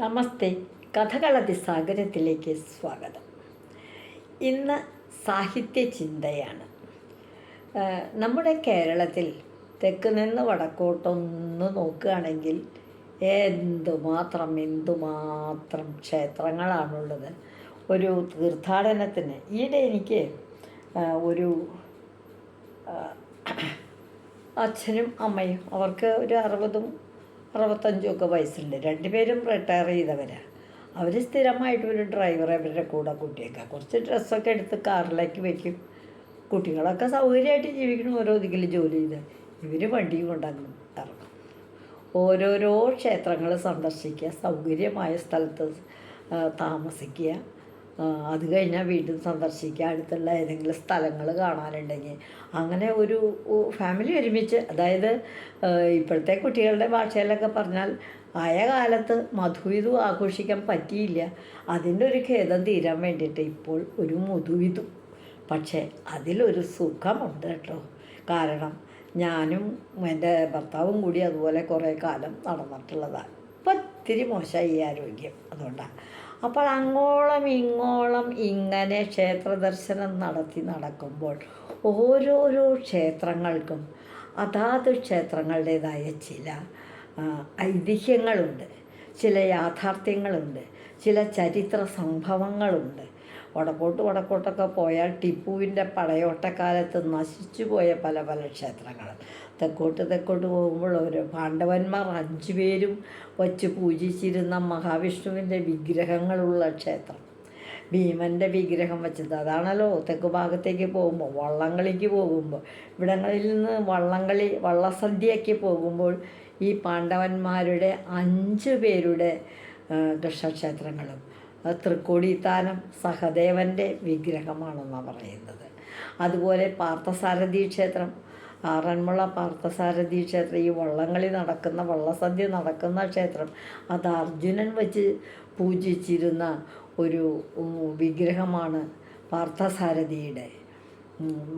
നമസ്തേ. കഥകളതി സാഗരത്തിലേക്ക് സ്വാഗതം. ഇന്ന് സാഹിത്യ ചിന്തയാണ് നമ്മുടെ കേരളത്തിൽ തെക്ക് നിന്ന് വടക്കോട്ടൊന്ന് നോക്കുകയാണെങ്കിൽ എന്തുമാത്രം എന്തുമാത്രം ക്ഷേത്രങ്ങളാണുള്ളത്. ഒരു തീർത്ഥാടനത്തിന് ഈയിടെ എനിക്ക് ഒരു അച്ഛനും അമ്മയും അവർക്ക് ഒരു അറുപതും അറുപത്തഞ്ചും ഒക്കെ വയസ്സുണ്ട് രണ്ടുപേരും റിട്ടയർ ചെയ്തവരാണ് അവർ സ്ഥിരമായിട്ട് ഒരു ഡ്രൈവറെ അവരുടെ കൂടെ കൂട്ടിയേക്കാം. കുറച്ച് ഡ്രസ്സൊക്കെ എടുത്ത് കാറിലേക്ക് വയ്ക്കും കുട്ടികളൊക്കെ സൗകര്യമായിട്ട് ജീവിക്കണം ഓരോ ദിക്കിൽ ജോലി ചെയ്ത്. ഇവർ വണ്ടി കൊണ്ടങ്ങ് ഇറങ്ങും ഓരോരോ ക്ഷേത്രങ്ങൾ സന്ദർശിക്കുക സൗകര്യമായ സ്ഥലത്ത് താമസിക്കുക. അത് കഴിഞ്ഞാൽ വീണ്ടും സന്ദർശിക്കുക അടുത്തുള്ള ഏതെങ്കിലും സ്ഥലങ്ങൾ കാണാനുണ്ടെങ്കിൽ അങ്ങനെ ഒരു ഫാമിലി ഒരുമിച്ച് അതായത് ഇപ്പോഴത്തെ കുട്ടികളുടെ ഭാഷയിലൊക്കെ പറഞ്ഞാൽ ആയ കാലത്ത് മധുവിധു ആഘോഷിക്കാൻ പറ്റിയില്ല. അതിന്റെ ഒരു ഖേദം തീരാൻ വേണ്ടിയിട്ട് ഇപ്പോൾ ഒരു മധുവിധു പക്ഷേ അതിലൊരു സുഖമുണ്ട് കേട്ടോ. കാരണം ഞാനും എന്റെ ഭർത്താവും കൂടി അതുപോലെ കുറേ കാലം നടന്നിട്ടുള്ളതാണ്. ഇപ്പം ഇത്തിരി മോശമായി ഈ ആരോഗ്യം. അതുകൊണ്ടാണ് അപ്പോൾ അങ്ങോളം ഇങ്ങോളം ഇങ്ങനെ ക്ഷേത്ര ദർശനം നടത്തി നടക്കുമ്പോൾ ഓരോരോ ക്ഷേത്രങ്ങൾക്കും അതാത് ക്ഷേത്രങ്ങളുടേതായ ചില ഐതിഹ്യങ്ങളുണ്ട്. ചില യാഥാർത്ഥ്യങ്ങളുണ്ട്. ചില ചരിത്ര സംഭവങ്ങളുണ്ട്. വടക്കോട്ട് വടക്കോട്ടൊക്കെ പോയാൽ ടിപ്പുവിന്റെ പടയോട്ടക്കാലത്ത് നശിച്ചു പോയ പല പല ക്ഷേത്രങ്ങൾ. തെക്കോട്ട് തെക്കോട്ട് പോകുമ്പോൾ ഓരോ പാണ്ഡവന്മാർ അഞ്ചു പേരും വച്ച് പൂജിച്ചിരുന്ന മഹാവിഷ്ണുവിന്റെ വിഗ്രഹങ്ങളുള്ള ക്ഷേത്രം. ഭീമന്റെ വിഗ്രഹം വെച്ചത്. അതാണല്ലോ തെക്ക് ഭാഗത്തേക്ക് പോകുമ്പോൾ വള്ളംകളിക്ക് പോകുമ്പോൾ. ഇവിടങ്ങളിൽ നിന്ന് വള്ളംകളി വള്ളസദ്യയ്ക്ക് പോകുമ്പോൾ ഈ പാണ്ഡവന്മാരുടെ അഞ്ച് പേരുടെ കൃഷ്ണക്ഷേത്രങ്ങളും തൃക്കോടിത്താനം സഹദേവന്റെ വിഗ്രഹമാണെന്നാണ് പറയുന്നത്. അതുപോലെ പാർത്ഥസാരഥി ക്ഷേത്രം ആറന്മുള പാർത്ഥസാരഥി ക്ഷേത്രം ഈ വള്ളംകളി നടക്കുന്ന വള്ളസദ്യ നടക്കുന്ന ക്ഷേത്രം അത് അർജുനൻ വച്ച് പൂജിച്ചിരുന്ന ഒരു വിഗ്രഹമാണ് പാർത്ഥസാരഥിയുടെ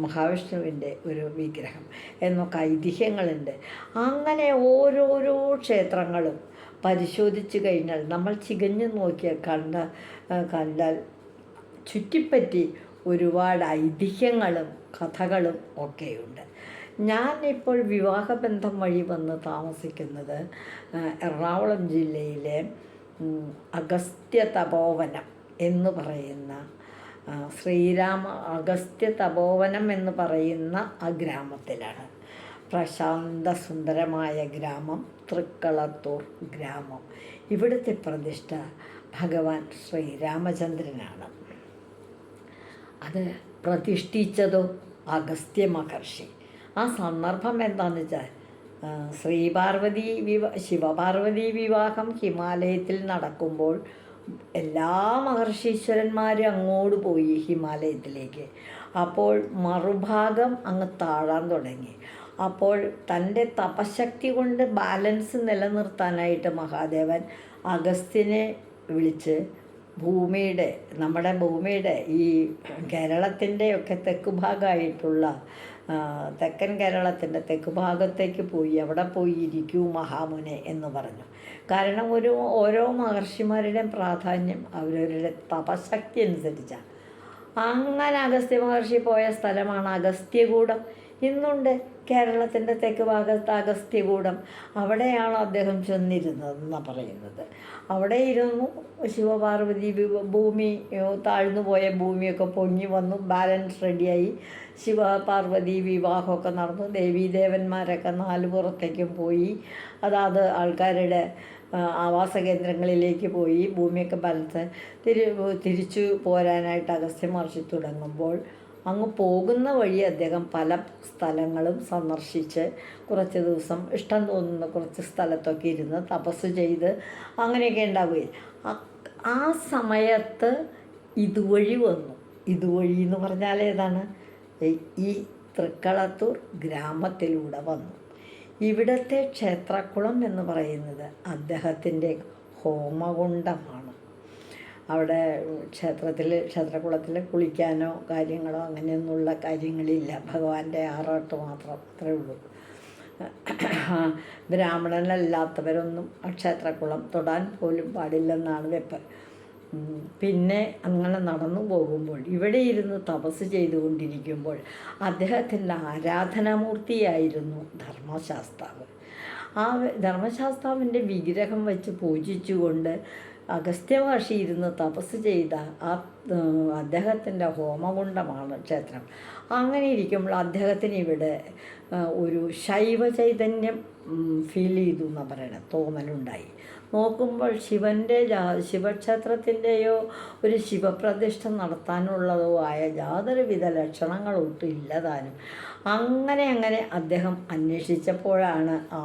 മഹാവിഷ്ണുവിന്റെ ഒരു വിഗ്രഹം എന്നൊക്കെ ഐതിഹ്യങ്ങളുണ്ട്. അങ്ങനെ ഓരോരോ ക്ഷേത്രങ്ങളും പരിശോധിച്ച് കഴിഞ്ഞാൽ നമ്മൾ ചികഞ്ഞു നോക്കിയാൽ കണ്ട കണ്ടാൽ ചുറ്റിപ്പറ്റി ഒരുപാട് ഐതിഹ്യങ്ങളും കഥകളും ഒക്കെയുണ്ട്. ഞാനിപ്പോൾ വിവാഹബന്ധം വഴി വന്ന് താമസിക്കുന്നത് എറണാകുളം ജില്ലയിലെ അഗസ്ത്യ തപോവനം എന്ന് പറയുന്ന ശ്രീരാമ അഗസ്ത്യ തപോവനം എന്ന് പറയുന്ന ആ ഗ്രാമത്തിലാണ്. പ്രശാന്ത സുന്ദരമായ ഗ്രാമം തൃക്കളത്തൂർ ഗ്രാമം. ഇവിടുത്തെ പ്രതിഷ്ഠ ഭഗവാൻ ശ്രീരാമചന്ദ്രനാണ്. അത് പ്രതിഷ്ഠിച്ചതോ അഗസ്ത്യ മഹർഷി. ആ സന്ദർഭം എന്താണെന്ന് വെച്ചാൽ ശ്രീപാർവതി വിവാ ശിവപാർവതി വിവാഹം ഹിമാലയത്തിൽ നടക്കുമ്പോൾ എല്ലാ മഹർഷീശ്വരന്മാരും അങ്ങോട്ട് പോയി ഹിമാലയത്തിലേക്ക്. അപ്പോൾ മറുഭാഗം അങ്ങ് താഴാൻ തുടങ്ങി. അപ്പോൾ തന്റെ തപശക്തി കൊണ്ട് ബാലൻസ് നിലനിർത്താനായിട്ട് മഹാദേവൻ അഗസ്തിനെ വിളിച്ച് ഭൂമിയുടെ നമ്മുടെ ഭൂമിയുടെ ഈ കേരളത്തിന്റെയൊക്കെ തെക്ക് ഭാഗമായിട്ടുള്ള തെക്കൻ കേരളത്തിന്റെ തെക്ക് ഭാഗത്തേക്ക് പോയി അവിടെ പോയി ഇരിക്കൂ മഹാമുനെ എന്ന് പറഞ്ഞു. കാരണം ഒരു ഓരോ മഹർഷിമാരുടെയും പ്രാധാന്യം അവരവരുടെ തപശക്തി അനുസരിച്ചാണ്. അങ്ങനെ അഗസ്ത്യ മഹർഷി പോയ സ്ഥലമാണ് അഗസ്ത്യകൂടം. ഇന്നുണ്ട് കേരളത്തിന്റെ തെക്ക് ഭാഗത്ത് അഗസ്ത്യകൂടം. അവിടെയാണ് അദ്ദേഹം ചെന്നിരുന്നതെന്നാണ് പറയുന്നത്. അവിടെ ഇരുന്നു ശിവപാർവതി ഭൂമി താഴ്ന്നു പോയ ഭൂമിയൊക്കെ പൊങ്ങി വന്നു ബാലൻസ് റെഡിയായി ശിവപാർവതി വിവാഹമൊക്കെ നടന്നു. ദേവീദേവന്മാരൊക്കെ നാല് പുറത്തേക്കും പോയി. അതാത് ആൾക്കാരുടെ ആവാസ കേന്ദ്രങ്ങളിലേക്ക് പോയി. ഭൂമിയൊക്കെ ബാലൻസ് തിരി തിരിച്ചു പോരാനായിട്ട് അഗസ്ത്യ തുടങ്ങുമ്പോൾ അങ്ങ് പോകുന്ന വഴി അദ്ദേഹം പല സ്ഥലങ്ങളും സന്ദർശിച്ച് കുറച്ച് ദിവസം ഇഷ്ടം തോന്നുന്ന കുറച്ച് സ്ഥലത്തൊക്കെ ഇരുന്ന് തപസ് ചെയ്ത് അങ്ങനെയൊക്കെ ഉണ്ടാവുകയും ആ- സമയത്ത് ഇതുവഴി വന്നു. ഇതുവഴി എന്ന് പറഞ്ഞാൽ ഏതാണ്? ഈ തൃക്കളത്തൂർ ഗ്രാമത്തിലൂടെ വന്നു. ഇവിടത്തെ ക്ഷേത്രക്കുളം എന്ന് പറയുന്നത് അദ്ദേഹത്തിന്റെ ഹോമകുണ്ടമാണ്. അവിടെ ക്ഷേത്രത്തിൽ ക്ഷേത്രക്കുളത്തിൽ കുളിക്കാനോ കാര്യങ്ങളോ അങ്ങനെയൊന്നുള്ള കാര്യങ്ങളില്ല. ഭഗവാന്റെ ആറാട്ട് മാത്രം അത്രേ ഉള്ളൂ. ബ്രാഹ്മണനല്ലാത്തവരൊന്നും ആ ക്ഷേത്രക്കുളം തൊടാൻ പോലും പാടില്ലെന്നാണ് വെപ്പ് പിന്നെ അങ്ങനെ നടന്നു പോകുമ്പോൾ ഇവിടെ ഇരുന്ന് തപസ് ചെയ്തുകൊണ്ടിരിക്കുമ്പോൾ അദ്ദേഹത്തിന്റെ ആരാധനാമൂർത്തിയായിരുന്നു ധർമ്മശാസ്താവ്. ആ ധർമ്മശാസ്താവിന്റെ വിഗ്രഹം വെച്ച് പൂജിച്ചുകൊണ്ട് അഗസ്ത്യ മഹർഷി ഇരുന്ന് തപസ് ചെയ്ത ആ അദ്ദേഹത്തിന്റെ ഹോമകുണ്ഡമാണ് ക്ഷേത്രം. അങ്ങനെ ഇരിക്കുമ്പോൾ അദ്ദേഹത്തിന് ഇവിടെ ഒരു ശൈവ ചൈതന്യം ഫീൽ ചെയ്തു എന്നാണ് പറയണത് തോന്നലുണ്ടായി. നോക്കുമ്പോൾ ശിവന്റെ ശിവക്ഷേത്രത്തിന്റെയോ ഒരു ശിവപ്രതിഷ്ഠ നടത്താനുള്ളതോ ആയ യാതൊരുവിധ ലക്ഷണങ്ങളൊട്ടും ഇല്ലതാനും. അങ്ങനെ അങ്ങനെ അദ്ദേഹം അന്വേഷിച്ചപ്പോഴാണ് ആ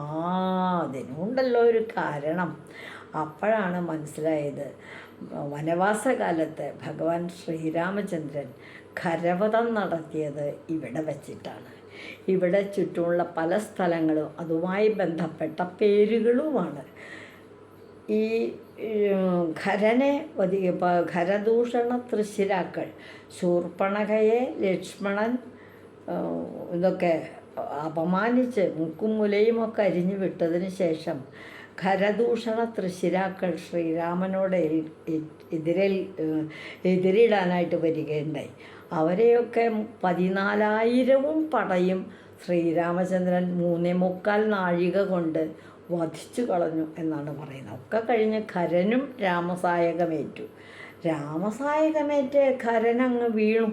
അതിനുണ്ടല്ലോ ഒരു കാരണം. അപ്പോഴാണ് മനസ്സിലായത്. വനവാസകാലത്ത് ഭഗവാൻ ശ്രീരാമചന്ദ്രൻ ഖരവധം നടത്തിയത് ഇവിടെ വച്ചിട്ടാണ്. ഇവിടെ ചുറ്റുമുള്ള പല സ്ഥലങ്ങളും അതുമായി ബന്ധപ്പെട്ട പേരുകളുമാണ്. ഈ ഖരനെ വധി ഖരദൂഷണ തൃശ്ശിരാക്കൾ ശൂർപ്പണകയെ ലക്ഷ്മണൻ ഇതൊക്കെ അപമാനിച്ച് മുക്കും മുലയുമൊക്കെ അരിഞ്ഞു വിട്ടതിന് ശേഷം ഖരദൂഷണ തൃശ്ശിരാക്കൾ ശ്രീരാമനോട് എതിരേൽ എതിരിടാനായിട്ട് വരികയുണ്ടായി. അവരെയൊക്കെ പതിനാലായിരവും പടയും ശ്രീരാമചന്ദ്രൻ മൂന്നേ മുക്കാൽ നാഴിക കൊണ്ട് വധിച്ചു കളഞ്ഞു എന്നാണ് പറയുന്നത്. ഒക്കെ കഴിഞ്ഞ് ഖരനും രാമസായകമേറ്റു. രാമസായകമേറ്റ് ഖരൻ അങ്ങ് വീണു.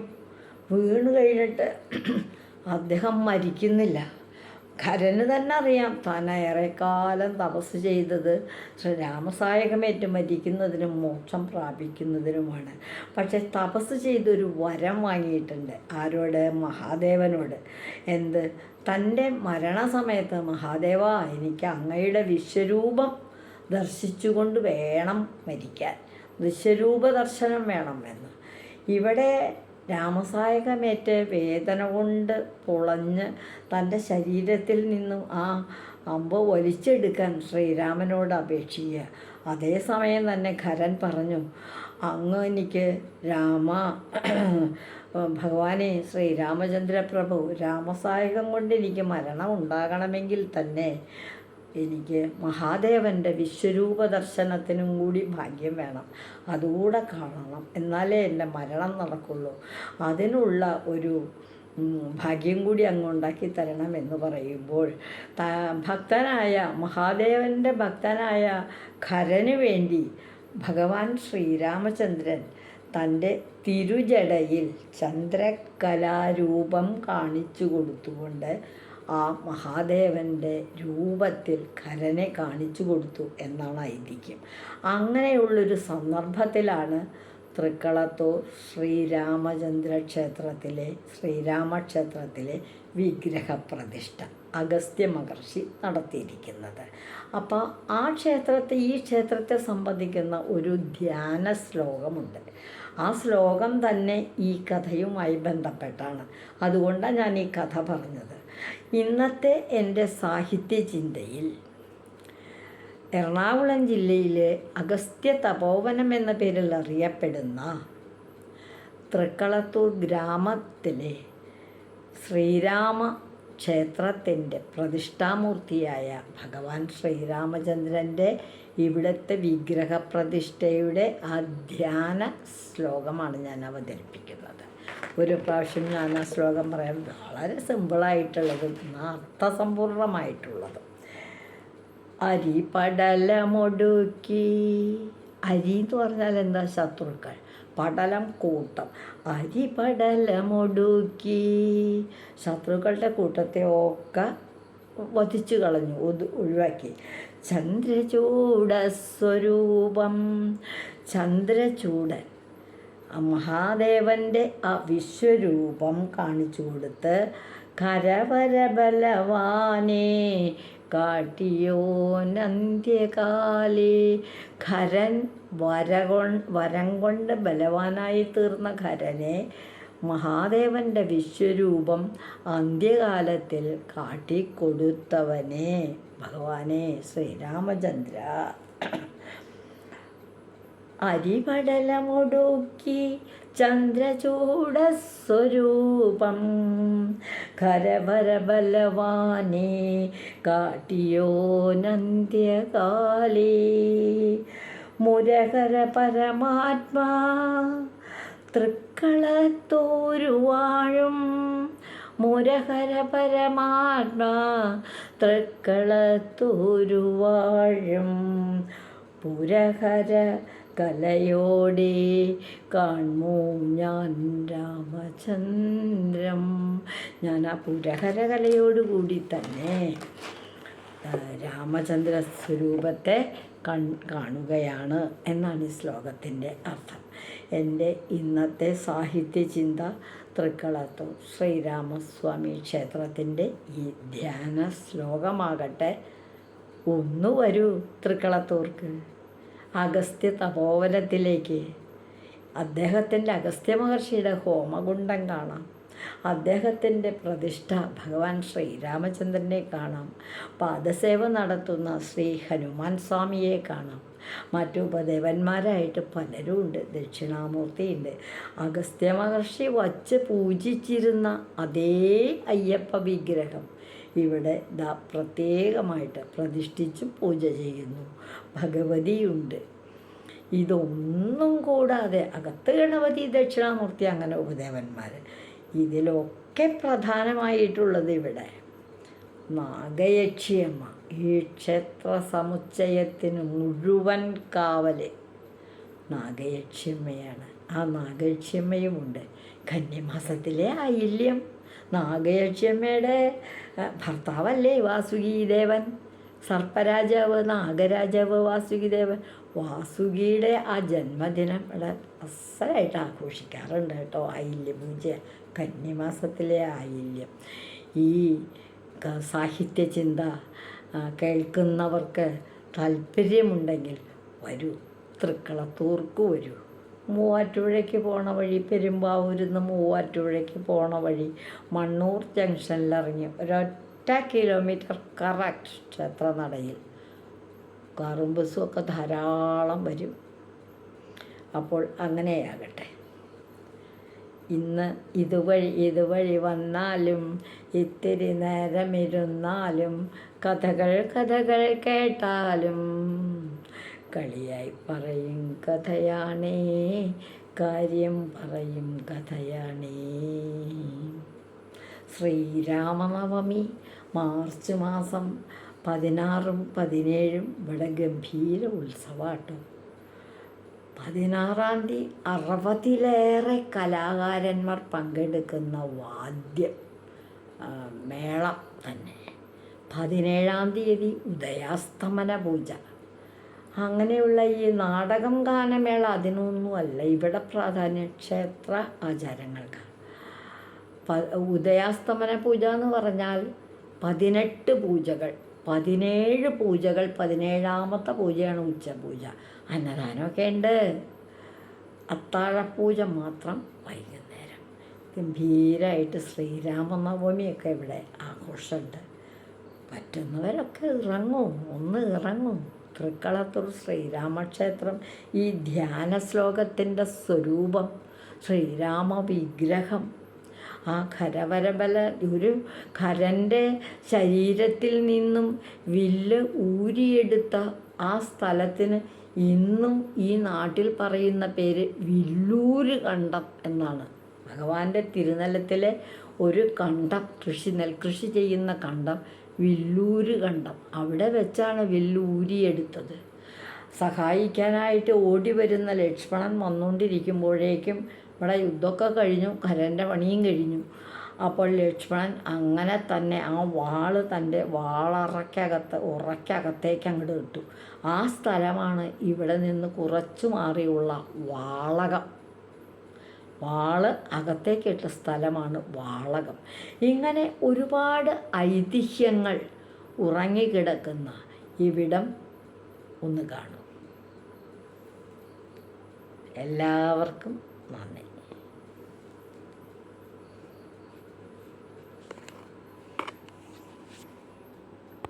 വീണു കഴിഞ്ഞിട്ട് അദ്ദേഹം മരിക്കുന്നില്ല. ഖരന് തന്നെ അറിയാം താൻ ഏറെക്കാലം തപസ് ചെയ്തത്. ശ്രീ രാമസായകമേറ്റ് മരിക്കുന്നതിനും മോക്ഷം പ്രാപിക്കുന്നതിനുമാണ്. പക്ഷെ തപസ് ചെയ്തൊരു വരം വാങ്ങിയിട്ടുണ്ട് ആരോട്? മഹാദേവനോട്. എന്ത്? തന്റെ മരണസമയത്ത് മഹാദേവ എനിക്ക് അങ്ങയുടെ വിശ്വരൂപം ദർശിച്ചുകൊണ്ട് വേണം മരിക്കാൻ. വിശ്വരൂപ ദർശനം വേണം എന്ന്. ഇവിടെ രാമസായകമേറ്റ് വേദന കൊണ്ട് പൊളഞ്ഞ് തന്റെ ശരീരത്തിൽ നിന്നും ആ അമ്പ് വലിച്ചെടുക്കാൻ ശ്രീരാമനോട് അപേക്ഷിക്കുക. അതേസമയം തന്നെ ഖരൻ പറഞ്ഞു അങ്ങ് എനിക്ക് രാമ ഭഗവാനെ ശ്രീരാമചന്ദ്രപ്രഭു രാമസായകം കൊണ്ട് എനിക്ക് മരണം ഉണ്ടാകണമെങ്കിൽ തന്നെ എനിക്ക് മഹാദേവന്റെ വിശ്വരൂപ ദർശനത്തിനും കൂടി ഭാഗ്യം വേണം. അതുകൂടെ കാണണം. എന്നാലേ എന്റെ മരണം നടക്കുള്ളൂ. അതിനുള്ള ഒരു ഭാഗ്യം കൂടി അങ്ങ് ഉണ്ടാക്കി തരണം എന്ന് പറയുമ്പോൾ ഭക്തനായ മഹാദേവന്റെ ഭക്തനായ ഖരന് വേണ്ടി ഭഗവാൻ ശ്രീരാമചന്ദ്രൻ തന്റെ തിരുജടയിൽ ചന്ദ്രകലാരൂപം കാണിച്ചു കൊടുത്തുകൊണ്ട് ആ മഹാദേവന്റെ രൂപത്തിൽ കരനെ കാണിച്ചു കൊടുത്തു എന്നാണ് ഐതിഹ്യം. അങ്ങനെയുള്ളൊരു സന്ദർഭത്തിലാണ് തൃക്കളത്തൂർ ശ്രീരാമചന്ദ്ര ക്ഷേത്രത്തിലെ ശ്രീരാമക്ഷേത്രത്തിലെ വിഗ്രഹപ്രതിഷ്ഠ അഗസ്ത്യ മഹർഷി നടത്തിയിരിക്കുന്നത്. അപ്പോൾ ആ ക്ഷേത്രത്തെ ഈ ക്ഷേത്രത്തെ സംബന്ധിക്കുന്ന ഒരു ധ്യാന ശ്ലോകമുണ്ട്. ആ ശ്ലോകം തന്നെ ഈ കഥയുമായി ബന്ധപ്പെട്ടാണ്. അതുകൊണ്ടാണ് ഞാൻ ഈ കഥ പറഞ്ഞത്. ഇന്നത്തെ എന്റെ സാഹിത്യ ചിന്തയിൽ എറണാകുളം ജില്ലയിലെ അഗസ്ത്യ തപോവനം എന്ന പേരിൽ അറിയപ്പെടുന്ന തൃക്കളത്തൂർ ഗ്രാമത്തിലെ ശ്രീരാമ ക്ഷേത്രത്തിന്റെ പ്രതിഷ്ഠാമൂർത്തിയായ ഭഗവാൻ ശ്രീരാമചന്ദ്രന്റെ ഇവിടുത്തെ വിഗ്രഹപ്രതിഷ്ഠയുടെ ആ ധ്യാന ശ്ലോകമാണ് ഞാൻ അവതരിപ്പിക്കുന്നത്. ഒരു പ്രാവശ്യം ഞാൻ ആ ശ്ലോകം പറയാൻ വളരെ സിമ്പിളായിട്ടുള്ളതും അർത്ഥസമ്പൂർണമായിട്ടുള്ളതും. അരിപടലമൊടുക്കി. അരി എന്ന് പറഞ്ഞാൽ എന്താ ശത്രുക്കൾ? പടലം കൂട്ടം. അരി പടലമൊടുക്കി ശത്രുക്കളുടെ കൂട്ടത്തെ ഒക്കെ വധിച്ചു കളഞ്ഞു ഒഴിവാക്കി. ചന്ദ്രചൂടസ്വരൂപം. ചന്ദ്രചൂടൻ മഹാദേവന്റെ ആ വിശ്വരൂപം കാണിച്ചു കൊടുത്ത് കരവരബലവാനേ കാട്ടിയോ നന്ത്യകാലേ ഖരൻ വരകൊ വരം കൊണ്ട് ബലവാനായി തീർന്ന ഖരനെ മഹാദേവന്റെ വിശ്വരൂപം അന്ത്യകാലത്തിൽ കാട്ടിക്കൊടുത്തവനെ. ഭഗവാനെ ശ്രീരാമചന്ദ്ര. അരിപടലമൊടുക്കി ചന്ദ്രചൂടസ്വരൂപം കരവരബലവാനെ കാട്ടിയോ നന്ദ്യകാലേ മുരകര പരമാത്മാ തൃക്കളത്തോരുവാഴും. മുരഹര പരമാത്മാ തൃക്കളത്തോരുവാഴും. പുരഹര കലയോടെ കാണുമോ ഞാൻ രാമചന്ദ്രം. ഞാൻ ആ പുരഹര കലയോടുകൂടി തന്നെ രാമചന്ദ്ര സ്വരൂപത്തെ കൺ കാണുകയാണ് എന്നാണ് ഈ ശ്ലോകത്തിന്റെ അർത്ഥം. എന്റെ ഇന്നത്തെ സാഹിത്യ ചിന്ത തൃക്കളത്തൂർ ശ്രീരാമസ്വാമി ക്ഷേത്രത്തിന്റെ ഈ ധ്യാന ശ്ലോകമാകട്ടെ ഒന്നു വരൂ തൃക്കളത്തൂർക്ക് അഗസ്ത്യ തപോവനത്തിലേക്ക്. അദ്ദേഹത്തിന്റെ അഗസ്ത്യ മഹർഷിയുടെ ഹോമകുണ്ടം കാണാം. അദ്ദേഹത്തിന്റെ പ്രതിഷ്ഠ ഭഗവാൻ ശ്രീരാമചന്ദ്രനെ കാണാം. പാദസേവ നടത്തുന്ന ശ്രീ ഹനുമാൻ സ്വാമിയെ കാണാം. മറ്റു ഉപദേവന്മാരായിട്ട് പലരും ഉണ്ട്. ദക്ഷിണാമൂർത്തിയുണ്ട്. അഗസ്ത്യ മഹർഷി വച്ച് പൂജിച്ചിരുന്ന അതേ അയ്യപ്പ വിഗ്രഹം. ഇവിടെ ദാ പ്രത്യേകമായിട്ട് പ്രതിഷ്ഠിച്ച് പൂജ ചെയ്യുന്നു. ഭഗവതിയുണ്ട്. ഇതൊന്നും കൂടാതെ അകത്ത് ഗണപതി ദക്ഷിണാമൂർത്തി അങ്ങനെ ഉപദേവന്മാർ ഇതിലൊക്കെ പ്രധാനമായിട്ടുള്ളത് ഇവിടെ നാഗയക്ഷിയമ്മ. ഈ ക്ഷേത്ര സമുച്ചയത്തിന് മുഴുവൻ കാവൽ നാഗയക്ഷിയമ്മയാണ്. ആ നാഗയക്ഷിയമ്മയുമുണ്ട്. കന്യമാസത്തിലെ ആയില്യം. നാഗയക്ഷിയമ്മയുടെ ഭർത്താവല്ലേ വാസുകീദേവൻ? സർപ്പരാജാവ് നാഗരാജാവ് വാസുകിദേവൻ. വാസുകിയുടെ ആ ജന്മദിനം ഇവിടെ അസലായിട്ട് ആഘോഷിക്കാറുണ്ട് കേട്ടോ ആയില്യം പൂജ കന്യമാസത്തിലെ ആയില്യം. ഈ സാഹിത്യ ചിന്ത കേൾക്കുന്നവർക്ക് താല്പര്യമുണ്ടെങ്കിൽ വരൂ തൃക്കളത്തൂർക്ക് വരൂ. മൂവാറ്റുപുഴയ്ക്ക് പോണ വഴി പെരുമ്പാവൂരിൽ നിന്ന് മൂവാറ്റുപുഴയ്ക്ക് പോണ വഴി മണ്ണൂർ ജംഗ്ഷനിലിറങ്ങി. ഒരൊറ്റ കിലോമീറ്റർ കറക്റ്റ് ക്ഷേത്രനടയിൽ കാറും ബസ്സും ഒക്കെ ധാരാളം വരും. അപ്പോൾ അങ്ങനെയാകട്ടെ. ഇന്ന് ഇതുവഴി ഇതുവഴി വന്നാലും ഇത്തിരി നേരമിരുന്നാലും കഥകൾ കഥകൾ കേട്ടാലും കളിയായി പറയും കഥയാണേ കാര്യം പറയും കഥയാണേ. ശ്രീരാമനവമി മാർച്ച് മാസം പതിനാറും പതിനേഴും ഇവിടെ ഗംഭീര ഉത്സവമാട്ടോ. പതിനാറാം തീയതി അറുപതിലേറെ കലാകാരന്മാർ പങ്കെടുക്കുന്ന വാദ്യം മേളം തന്നെ. പതിനേഴാം തീയതി ഉദയാസ്തമന പൂജ. അങ്ങനെയുള്ള ഈ നാടകം ഗാനമേള അതിനൊന്നുമല്ല. ഇവിടെ പ്രാധാന്യം ക്ഷേത്ര ആചാരങ്ങൾക്ക്. പ- ഉദയാസ്തമന പൂജ എന്ന് പറഞ്ഞാൽ പതിനെട്ട് പൂജകൾ പതിനേഴ് പൂജകൾ പതിനേഴാമത്തെ പൂജയാണ് ഉച്ചപൂജ. അന്നദാനമൊക്കെ ഉണ്ട്. അത്താഴപ്പൂജ മാത്രം വൈകുന്നേരം. ഗംഭീരമായിട്ട് ശ്രീരാമനവമിയൊക്കെ ഇവിടെ ആഘോഷമുണ്ട്. പറ്റുന്നവരൊക്കെ ഇറങ്ങും ഒന്ന് ഇറങ്ങും. തൃക്കളത്തൂർ ശ്രീരാമക്ഷേത്രം ഈ ധ്യാന ശ്ലോകത്തിന്റെ സ്വരൂപം ശ്രീരാമ വിഗ്രഹം ആ ഖരവരബല ഒരു ഖരന്റെ ശരീരത്തിൽ നിന്നും വില്ല് ഊരിയെടുത്ത ആ സ്ഥലത്തിന് ഇന്നും ഈ നാട്ടിൽ പറയുന്ന പേര് വില്ലൂര് കണ്ടം എന്നാണ്. ഭഗവാന്റെ തിരുനിലത്തിലെ ഒരു കണ്ടം കൃഷി നെൽകൃഷി ചെയ്യുന്ന കണ്ടം വില്ലൂര് കണ്ടം. അവിടെ വെച്ചാണ് വില്ലൂരിയെടുത്തത് സഹായിക്കാനായിട്ട് ഓടി വരുന്ന ലക്ഷ്മണൻ വന്നുകൊണ്ടിരിക്കുമ്പോഴേക്കും ഇവിടെ യുദ്ധമൊക്കെ കഴിഞ്ഞു കരന്റെ പണിയും കഴിഞ്ഞു. അപ്പോൾ ലക്ഷ്മണൻ അങ്ങനെ തന്നെ ആ വാൾ തന്റെ വാളറക്കകത്ത് ഉറക്കകത്തേക്ക് അങ്ങോട്ട് ഇട്ടു. ആ സ്ഥലമാണ് ഇവിടെ നിന്ന് കുറച്ചു മാറിയുള്ള വാളകം. വാൾ അകത്തേക്കിട്ട സ്ഥലമാണ് വാളകം. ഇങ്ങനെ ഒരുപാട് ഐതിഹ്യങ്ങൾ ഉറങ്ങിക്കിടക്കുന്ന ഇവിടം ഒന്ന് കാണും. എല്ലാവർക്കും നന്ദി.